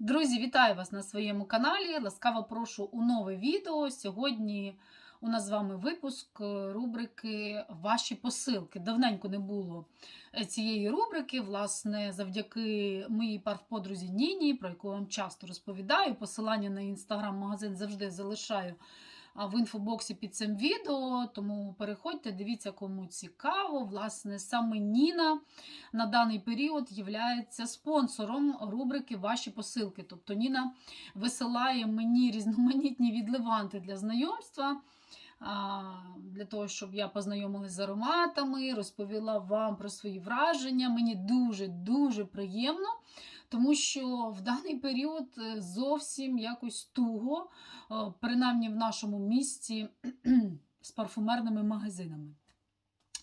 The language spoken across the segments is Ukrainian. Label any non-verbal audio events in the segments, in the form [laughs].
Друзі, вітаю вас на своєму каналі. Ласкаво прошу у нове відео. Сьогодні у нас з вами випуск е, рубрики Ваші посилки. Давненько не було е, цієї рубрики. Власне, завдяки моїй парф-подрузі Ніні, про яку вам часто розповідаю. Посилання на інстаграм-магазин завжди залишаю в інфобоксі під цим відео. Тому переходьте, дивіться, кому цікаво. Власне, саме Ніна на даний період є спонсором рубрики Ваші посилки. Тобто Ніна висилає мені різноманітні відливанти для знайомства. Для того, щоб я познайомилася з ароматами, розповіла вам про свої враження. Мені дуже-дуже приємно, тому що в даний період е, зовсім якось туго, е, принаймні в нашому місті, [clears throat] з парфумерними магазинами.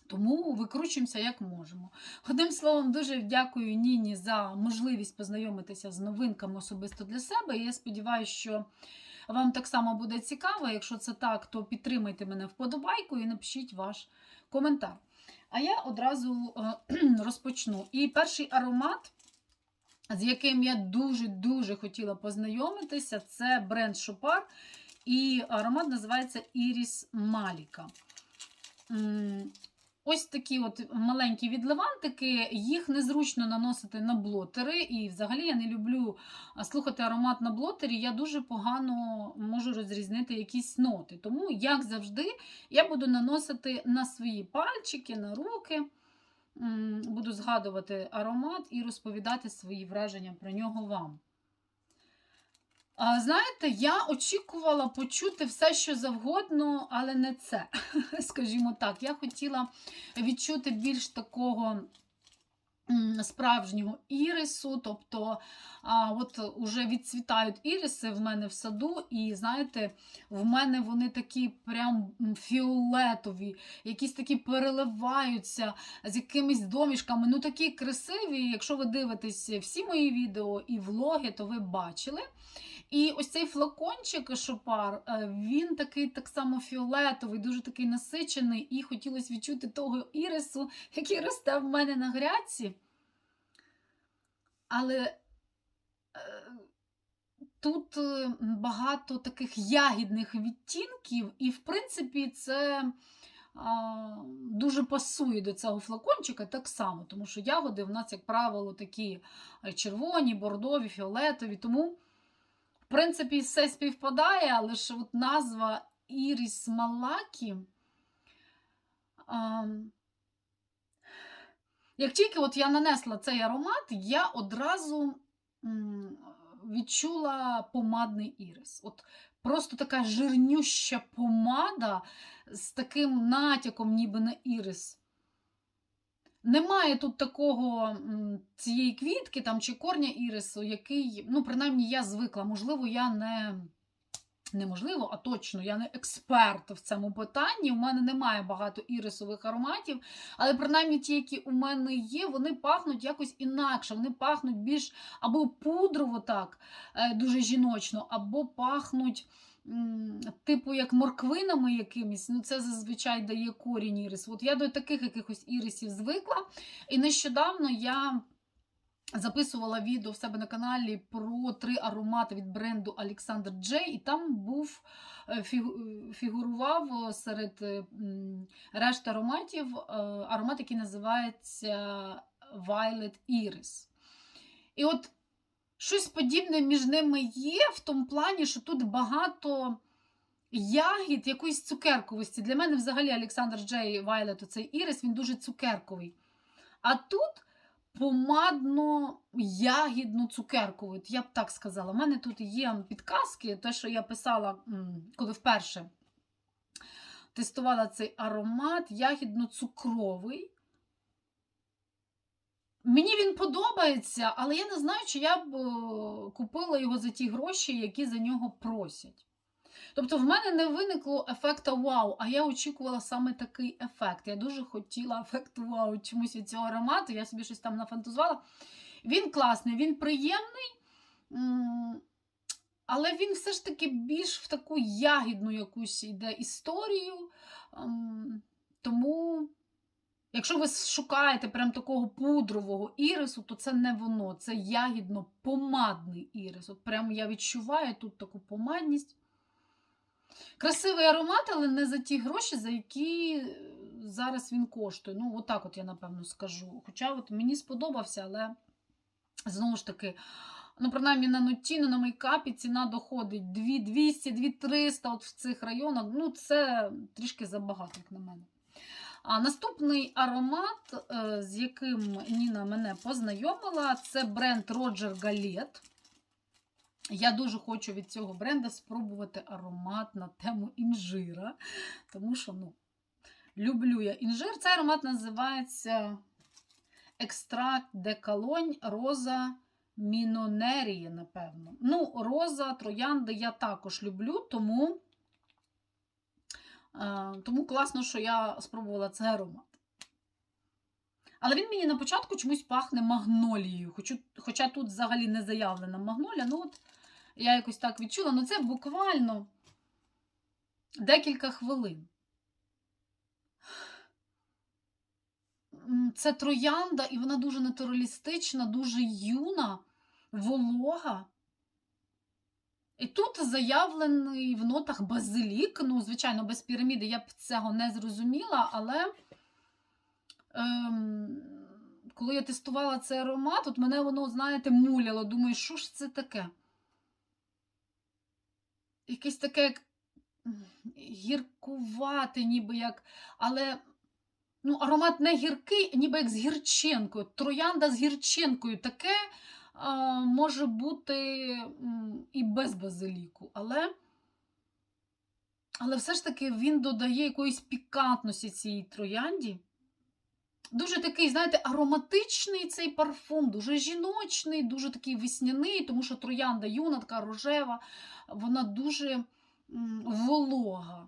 Тому викручуємося як можемо. Одним словом, дуже дякую Ніні за можливість познайомитися з новинками особисто для себе. І я сподіваюся, що вам так само буде цікаво. Якщо це так, то підтримайте мене вподобайку і напишіть ваш коментар. А я одразу е, [clears throat] розпочну. І перший аромат, з яким я дуже-дуже хотіла познайомитися, це бренд Шопар. І аромат називається Іріс Маліка. Ось такі от маленькі відливантики, їх незручно наносити на блотери. І взагалі я не люблю слухати аромат на блотері. Я дуже погано можу розрізнити якісь ноти. Тому, як завжди, я буду наносити на свої пальчики, на руки. Буду згадувати аромат і розповідати свої враження про нього вам. А, Знаєте, я очікувала почути все, що завгодно, але не це. [laughs] Скажімо так, я хотіла відчути більш такого справжнього ірису. Тобто, а, от уже відцвітають іриси в мене в саду, і знаєте, в мене вони такі прям фіолетові, якісь такі переливаються з якимись домішками. Ну такі красиві. Якщо ви дивитесь всі мої відео і влоги, то ви бачили. І ось цей флакончик шопар, е, він такий так само фіолетовий, дуже такий насичений, і хотілося відчути того ірису, який росте в мене на грядці. Але е, тут е, багато таких ягідних відтінків, і, в принципі, це дуже пасує до цього флакончика так само, тому що ягоди в нас, як правило, такі червоні, бордові, фіолетові. Тому в принципі, все співпадає, але ж от назва Іріс Малакі. А, як тільки от я нанесла цей аромат, я одразу відчула помадний ірис. От Просто така жирнюща помада з таким натяком, ніби на ірис. Немає тут такого цієї квітки там, чи корня ірису, який, ну, принаймні, я звикла. Можливо, я не неможливо, а точно, я не експерт в цьому питанні. У мене немає багато ірисових ароматів, але принаймні ті, які у мене є, вони пахнуть якось інакше. Вони пахнуть більш або пудрово так, е, дуже жіночно, або пахнуть. Типу, як морквинами якимись, ну це зазвичай дає корінь ірис. От я до таких якихось ірисів звикла. І нещодавно я записувала відео в себе на каналі про три аромати від бренду Alexander J, і там був е, фігурував серед е, решти ароматів е, аромат, який називається Violet Iris. І от щось подібне між ними є в тому плані, що тут багато. Ягід якоїсь цукерковості. Для мене взагалі Олександр Джей Вайлет, оцей ірис, він дуже цукерковий. А тут помадно-ягідно-цукерковий, я б так сказала. У мене тут є підказки, те, що я писала, коли вперше тестувала цей аромат, ягідно-цукровий. Мені він подобається, але я не знаю, чи я б е, купила його за ті гроші, які за нього просять. Тобто в мене не виникло ефекту вау, а я очікувала саме такий ефект. Я дуже хотіла ефекту вау чомусь від цього аромату, я собі щось там нафантазувала. Він класний, він приємний, але він все ж таки більш в таку ягідну якусь йде історію. Ем, Тому Якщо ви шукаєте прям такого пудрового ірису, то це не воно, це ягідно-помадний ірис. От прям я відчуваю тут таку помадність. Красивий аромат, але не за ті гроші, за які е, зараз він коштує. Ну, отак от я напевно скажу. Хоча от мені сподобався, але знову ж таки, ну, принаймні на нутіну, на мейкапі ціна доходить 2200, 2300 от в цих районах. Ну, це трішки забагато, як на мене. А наступний аромат, е, з яким Ніна мене познайомила, це бренд Roger Gallet. Я дуже хочу від цього бренда спробувати аромат на тему інжира. Тому що, ну, люблю я інжир. Цей аромат називається Екстракт де Колонь Роза Мінонерії, напевно. Ну, роза, троянди я також люблю, тому. Е, Тому класно, що я спробувала цей аромат. Але він мені на початку чомусь пахне магнолією. Хоча, тут взагалі не заявлена магнолія. Ну, от я якось так відчула. Ну, це буквально декілька хвилин. Це троянда, і вона дуже натуралістична, дуже юна, волога. І тут заявлений в нотах базилік. Ну, звичайно, без піраміди я б цього не зрозуміла, але ем, коли я тестувала цей аромат, от мене воно, знаєте, муляло. Думаю, що ж це таке? Якесь таке як м, гіркувате, ніби як, але ну, аромат не гіркий, ніби як з гірчинкою. Троянда з гірчинкою. Таке може бути і без базиліку, але, але все ж таки він додає якоїсь пікантності цій троянді. Дуже такий, знаєте, ароматичний цей парфум, дуже жіночний, дуже такий весняний, тому що троянда юна, така рожева, вона дуже волога.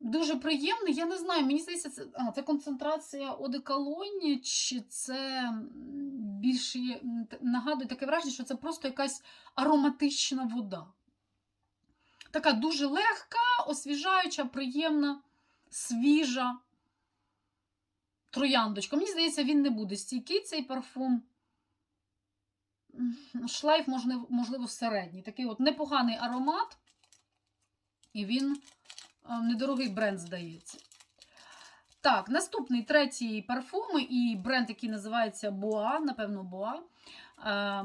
Дуже приємний. Я не знаю, мені здається, це, а, це концентрація одеколоні, чи це є- нагадує таке враження, що це просто якась ароматична вода. Така дуже легка, освіжаюча, приємна, свіжа трояндочка. Мені здається, він не буде стійкий цей парфум. Шлейф, можливо, середній. Такий от непоганий аромат. І він е, недорогий бренд, здається. Так, наступний третій парфум і бренд, який називається Boa, напевно, е,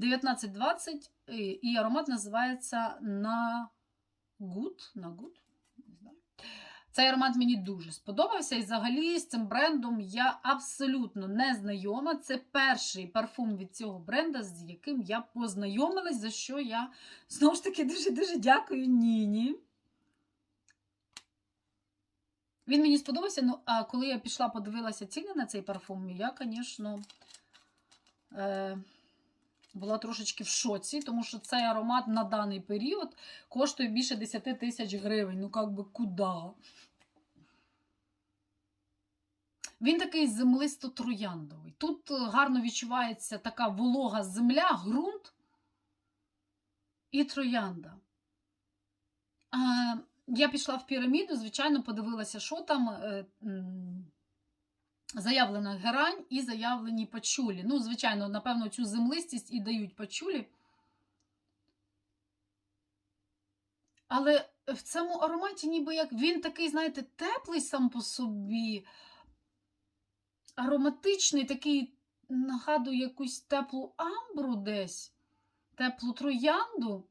1920. і- І аромат називається на Good? Не знаю. Цей аромат мені дуже сподобався. І взагалі з цим брендом я абсолютно не знайома. Це перший парфум від цього бренда, з яким я познайомилась, за що я знову ж таки дуже-дуже дякую Ніні. Він мені сподобався, ну, а коли я пішла, подивилася ціни на цей парфум, я, звісно, е, була трошечки в шоці, тому що цей аромат на даний період коштує більше 10 тисяч гривень. Ну, як би, куди? Він такий землисто-трояндовий. Тут е, гарно відчувається така волога земля, ґрунт і троянда. Я пішла в піраміду, звичайно, подивилася, що там. е, Заявлена герань і заявлені пачулі. Ну, звичайно, напевно, цю землистість і дають пачулі. Але в цьому ароматі, ніби як він такий, знаєте, теплий сам по собі, ароматичний, такий нагадує якусь теплу амбру десь, теплу троянду.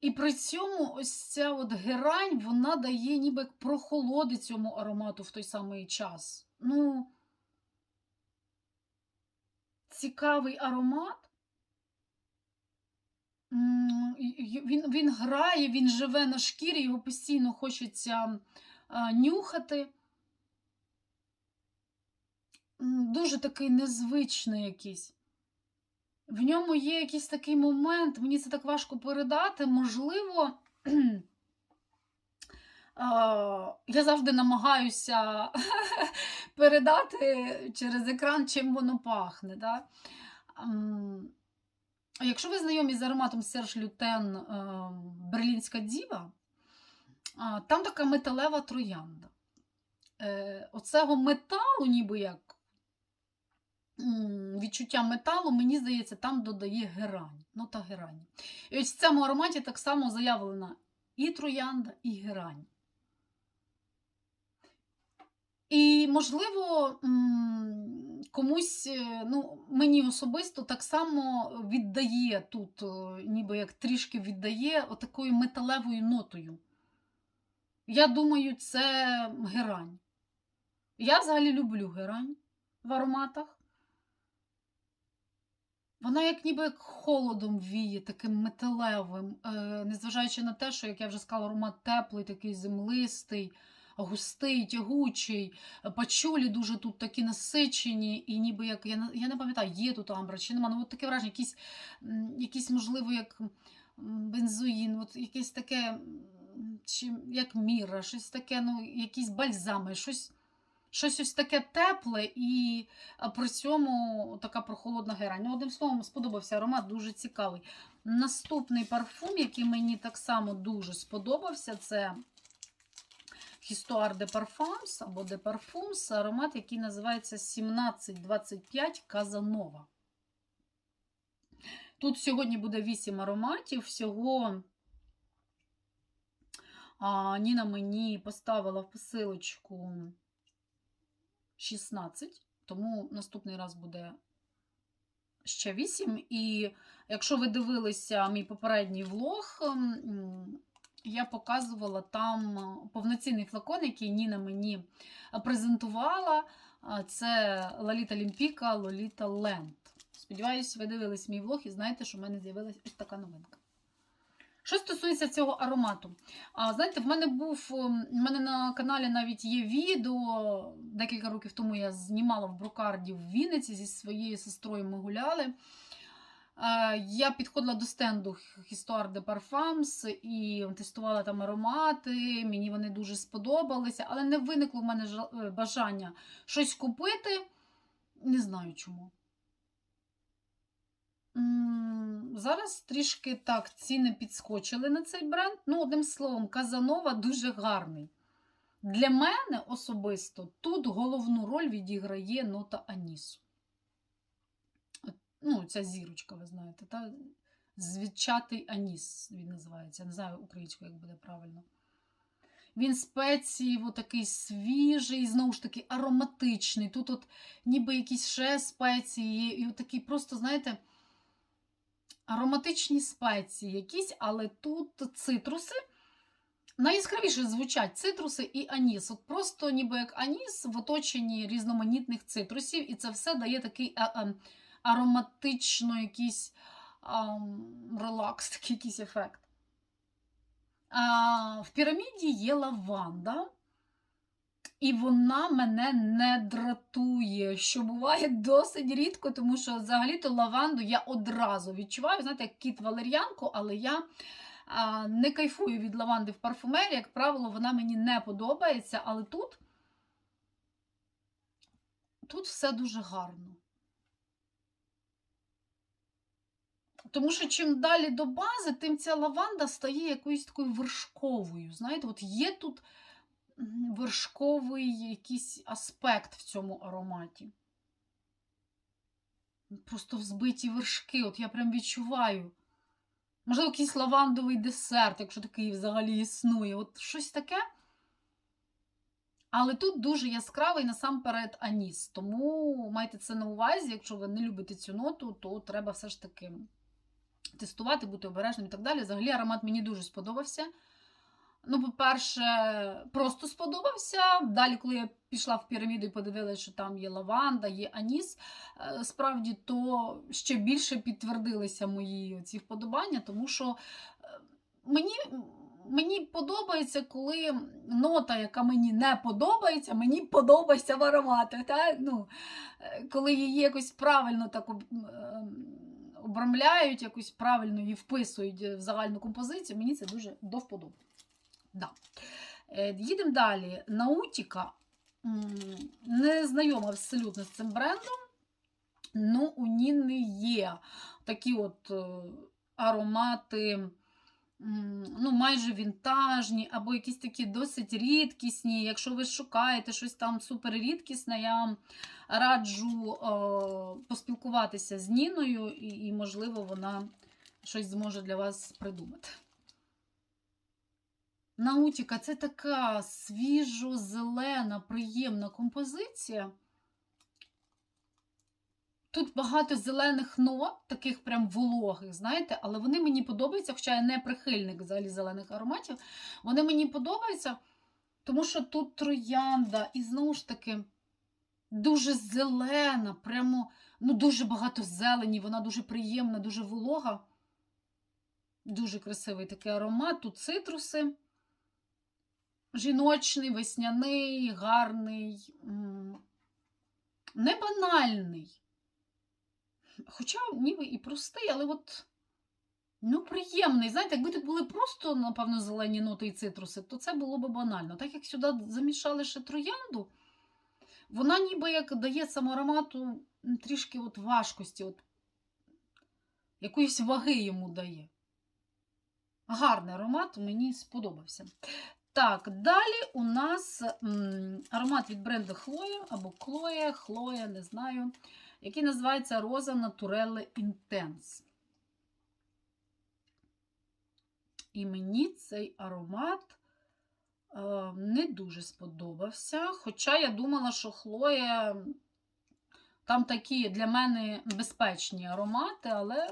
І при цьому ось ця от герань, вона дає ніби прохолоди цьому аромату в той самий час. Ну, цікавий аромат. Він, він грає, він живе на шкірі, його постійно хочеться нюхати. Дуже такий незвичний якийсь. В ньому є якийсь такий момент, мені це так важко передати. Можливо, [clears throat] я завжди намагаюся [laughs] передати через екран, чим воно пахне. Да? Якщо ви знайомі з ароматом Серж Лютен е, Берлінська діва, там така металева троянда. е, оцього металу, ніби як відчуття металу, мені здається, там додає герань. Нота герань. І ось в цьому ароматі так само заявлена і троянда, і герань. І, можливо, комусь, е, ну, мені особисто так само віддає тут, е, ніби як трішки віддає отакою металевою нотою. Я думаю, це герань. Я взагалі люблю герань в ароматах. Вона як ніби як холодом віє, таким металевим, е, незважаючи на те, що, як я вже сказала, аромат теплий, такий землистий, густий, тягучий. Пачулі дуже тут такі насичені, і ніби як я, не- я не пам'ятаю, є тут амбра чи нема. Ну, от таке враження, якісь, якісь можливо, як бензоїн, от якесь таке, чи як міра, щось таке, ну, якісь бальзами, щось. Щось ось таке тепле і при цьому така прохолодна герань. Ну, одним словом, сподобався аромат, дуже цікавий. Наступний парфум, який мені так само дуже сподобався, це Histoire de Parfums або de Parfums, аромат, який називається 1725 Казанова. Тут сьогодні буде 8 ароматів. Всього а, Ніна мені поставила в посилочку 16, тому наступний раз буде ще 8. І якщо ви дивилися мій попередній влог, я показувала там повноцінний флакон, який Ніна мені презентувала. Це Лоліта Лімпіка, Лоліта Ленд. Сподіваюсь, ви дивились мій влог і знаєте, що в мене з'явилася ось така новинка. Що стосується цього аромату, а знаєте, в мене був ем, в мене на каналі навіть є відео. Декілька років тому я знімала в брокарді в Вінниці зі своєю сестрою. Ми гуляли. Е, Я підходила до стенду Histoire de Parfums і тестувала там аромати. Мені вони дуже сподобалися, але не виникло в мене е, бажання щось купити. Не знаю чому. Зараз трішки так ціни підскочили на цей бренд. Ну, одним словом, Казанова дуже гарний. Для мене особисто тут головну роль відіграє нота Анісу. Ну, ця зірочка, ви знаєте, та звідчатий аніс він називається. Не знаю українською, як буде правильно. Він спеції, такий свіжий, знову ж таки, ароматичний. Тут от ніби якісь ще спеції, і такий просто, знаєте, ароматичні спеції якісь, але тут цитруси. Найяскравіше звучать цитруси і аніс. От просто ніби як аніс в оточенні різноманітних цитрусів, і це все дає такий а, а, ароматично якийсь релакс, [laughs] такий якийсь ефект. А, в піраміді є лаванда, і вона мене не дратує, що буває досить рідко, тому що взагалі-то лаванду я одразу відчуваю, знаєте, як кіт валер'янку, але я не кайфую від лаванди в парфумерії. Як правило, вона мені не подобається, але тут, тут все дуже гарно. Тому що чим далі до бази, тим ця лаванда стає якоюсь такою вершковою. Знаєте, от є тут вершковий якийсь аспект в цьому ароматі. Просто взбиті вершки, от я прям відчуваю. Можливо, якийсь лавандовий десерт, якщо такий взагалі існує. От щось таке. Але тут дуже яскравий насамперед аніс. Тому майте це на увазі, якщо ви не любите цю ноту, то треба все ж таки тестувати, бути обережним і так далі. Взагалі аромат мені дуже сподобався. Ну, по-перше, просто сподобався. Далі, коли я пішла в піраміду і подивилася, що там є лаванда, є аніс, е, справді, то ще більше підтвердилися мої ці вподобання, тому що е, мені. Мені подобається, коли нота, яка мені не подобається, мені подобається в ароматах. Та? Ну, е, коли її якось правильно так обрамляють, якось правильно її вписують в загальну композицію, мені це дуже до вподоби. Да. Е, Їдемо далі. Наутіка. Не знайома абсолютно з цим брендом. Ну, у Ніни є такі от е, аромати ну, майже вінтажні, або якісь такі досить рідкісні. Якщо ви шукаєте щось там супер рідкісне, я вам раджу е, поспілкуватися з Ніною, і, і, можливо, вона щось зможе для вас придумати. Наутіка це така свіжо-зелена, приємна композиція. Тут багато зелених нот, таких прям вологих, знаєте, але вони мені подобаються, хоча я не прихильник взагалі зелених ароматів. Вони мені подобаються, тому що тут троянда, і знову ж таки дуже зелена, прямо ну, дуже багато зелені, вона дуже приємна, дуже волога. Дуже красивий такий аромат. Тут цитруси. Жіночний, весняний, гарний, не банальний. Хоча ніби і простий, але от ну, приємний. Знаєте, якби тут були просто, напевно, зелені ноти і цитруси, то це було б банально. Так як сюди замішали ще троянду, вона ніби як дає цьому аромату трішки от важкості, от, якоїсь ваги йому дає. Гарний аромат, мені сподобався. Так, далі у нас аромат від бренду Хлоя або Клоя, Хлоя, не знаю, який називається Роза Naturelle Intense. І мені цей аромат е, не дуже сподобався. Хоча я думала, що Хлоя там такі для мене безпечні аромати, але.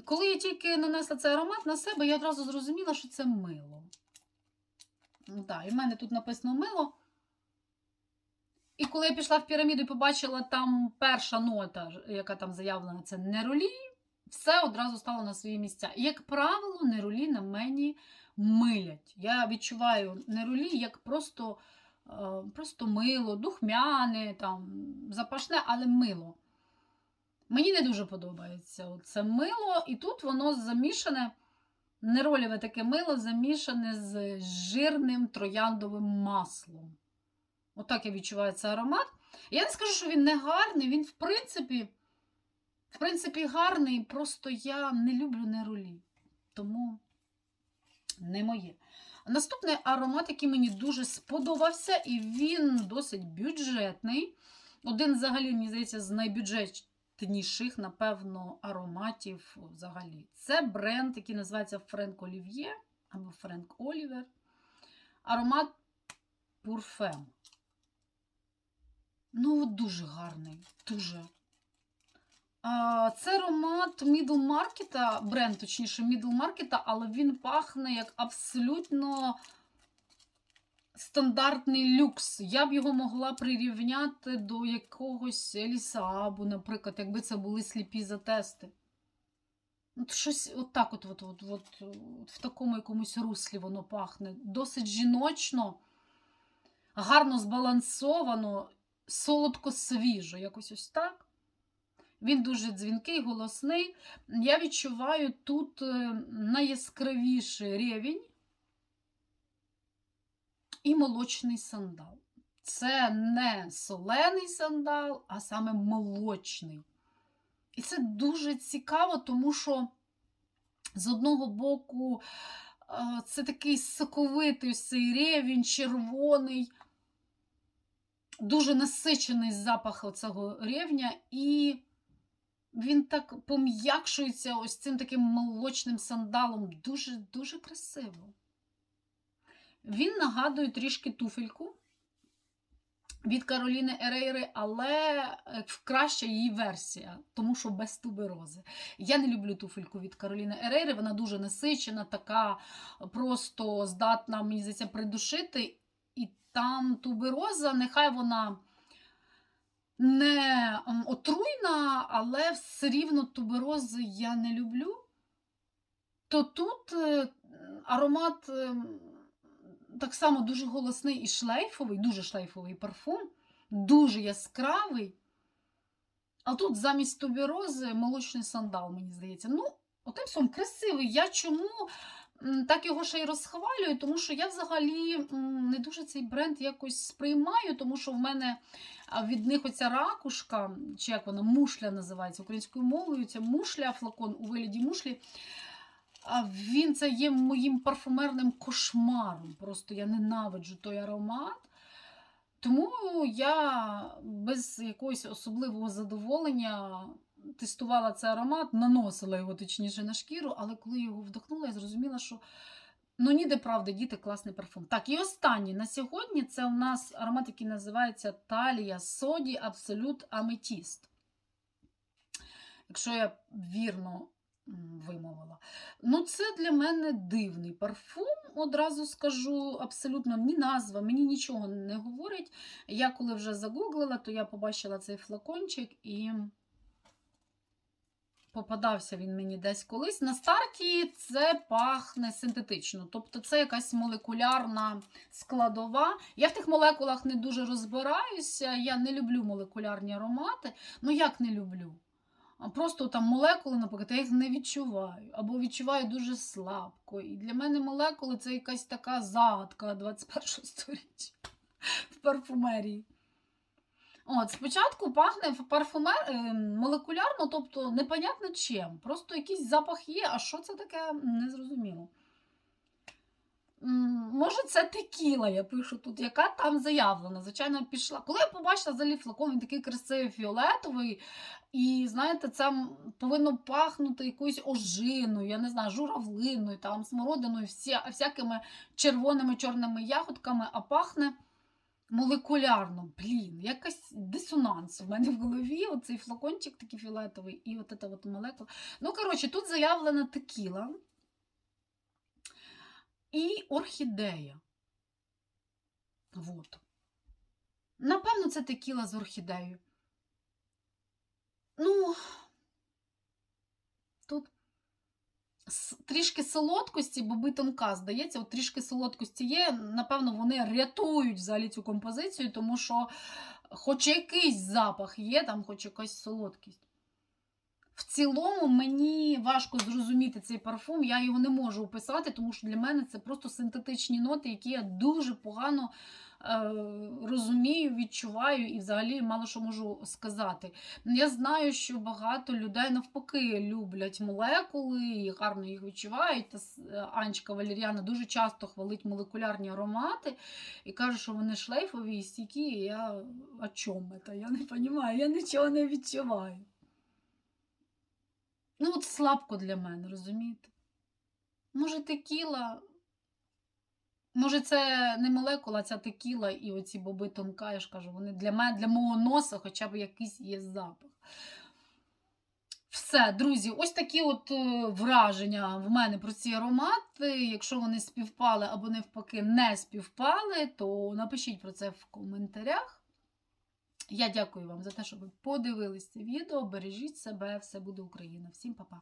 Коли я тільки нанесла цей аромат на себе, я одразу зрозуміла, що це мило. Так, і в мене тут написано мило. І коли я пішла в піраміду і побачила там перша нота, яка там заявлена, це неролі, все одразу стало на свої місця. І, як правило, неролі на мені милять. Я відчуваю неролі як просто, е, просто мило, духмяне, там, запашне, але мило. Мені не дуже подобається це мило, і тут воно замішане, нероліве таке мило, замішане з жирним трояндовим маслом. Отак я відчуваю цей аромат. Я не скажу, що він не гарний, він, в принципі, в принципі, гарний, просто я не люблю неролі. Тому не моє. Наступний аромат, який мені дуже сподобався, і він досить бюджетний. Один, взагалі, мені здається, з найбюджетніших, напевно, ароматів взагалі. Це бренд, який називається Френк Олів'є або Френк Олівер. Аромат Пурфем. Ну, дуже гарний, дуже. Це аромат Middle Market, бренд, точніше, Middle Market, але він пахне як абсолютно стандартний люкс. Я б його могла прирівняти до якогось Елісабу, наприклад, якби це були сліпі затести. От щось отак от, от, от, от, от в такому якомусь руслі воно пахне. Досить жіночно, гарно збалансовано, солодко свіжо, якось ось так. Він дуже дзвінкий, голосний. Я відчуваю тут е, найяскравіший рівень і молочний сандал. Це не солений сандал, а саме молочний. І це дуже цікаво, тому що з одного боку е, це такий соковитий цей рівень, червоний, дуже насичений запах оцього рівня, і він так пом'якшується ось цим таким молочним сандалом. Дуже-дуже красиво. Він нагадує трішки туфельку від Кароліни Ерейри, але краща її версія, тому що без туберози. Я не люблю туфельку від Кароліни Ерейри, вона дуже насичена, така просто здатна, мені здається, придушити. І там тубероза, нехай вона не отруйна, але все рівно туберози я не люблю. То тут е, аромат так само дуже голосний і шлейфовий, дуже шлейфовий парфум, дуже яскравий. А тут замість туберози молочний сандал, мені здається. Ну, отим словом, красивий. Я чому так його ще й розхвалюю, тому що я взагалі не дуже цей бренд якось сприймаю, тому що в мене від них оця ракушка, чи як вона, мушля називається українською мовою, ця мушля, флакон у вигляді мушлі. А він це є моїм парфумерним кошмаром. Просто я ненавиджу той аромат. Тому я без якогось особливого задоволення тестувала цей аромат, наносила його точніше на шкіру, але коли його вдохнула, я зрозуміла, що ну ніде правда діти класний парфум. Так, і останній на сьогодні це у нас аромат, який називається Талія Соді Абсолют Аметіст. Якщо я вірно вимовила. Ну, це для мене дивний парфум, одразу скажу, абсолютно ні назва, мені нічого не говорить. Я коли вже загуглила, то я побачила цей флакончик і попадався він мені десь колись. На старті це пахне синтетично, тобто це якась молекулярна складова. Я в тих молекулах не дуже розбираюся, я не люблю молекулярні аромати. Ну як не люблю? Просто там молекули, наприклад, я їх не відчуваю, або відчуваю дуже слабко. І для мене молекули це якась така загадка 21 століття в парфумерії. От, спочатку пахне парфумер е, молекулярно, тобто непонятно чим. Просто якийсь запах є, а що це таке, не зрозуміло. М, Може, це текіла, я пишу тут, яка там заявлена. Звичайно, пішла. Коли я побачила взагалі флакон, він такий красивий фіолетовий, і знаєте, це повинно пахнути якоюсь ожиною, я не знаю, журавлиною, там, смородиною, вся, всякими червоними чорними ягодками, а пахне молекулярно. Блін, якась дисонанс в мене в голові. Оцей флакончик такий фіолетовий, і от от молекула. Ну, коротше, тут заявлена текіла і орхідея. Вот. Напевно, це текіла з орхідеєю. Ну, тут трішки солодкості, бо тонка, здається, от трішки солодкості є. Напевно, вони рятують взагалі цю композицію, тому що хоч якийсь запах є, там хоч якась солодкість. В цілому мені важко зрозуміти цей парфум, я його не можу описати, тому що для мене це просто синтетичні ноти, які я дуже погано е, розумію, відчуваю і взагалі мало що можу сказати. Я знаю, що багато людей навпаки люблять молекули і гарно їх відчувають. Та е, Анечка Валеріана дуже часто хвалить молекулярні аромати і каже, що вони шлейфові і стійкі. І я о чому це? Я не розумію, я нічого не відчуваю. Ну, от слабко для мене, розумієте? Може, текіла. Може, це не молекула, ця текіла і оці боби тонка, я ж кажу, вони для мене, для мого носа хоча б якийсь є запах. Все, друзі, ось такі от е, враження в мене про ці аромати. Якщо вони співпали або навпаки не співпали, то напишіть про це в коментарях. Я дякую вам за те, що ви подивились це відео. Бережіть себе, все буде Україна. Всім па-па!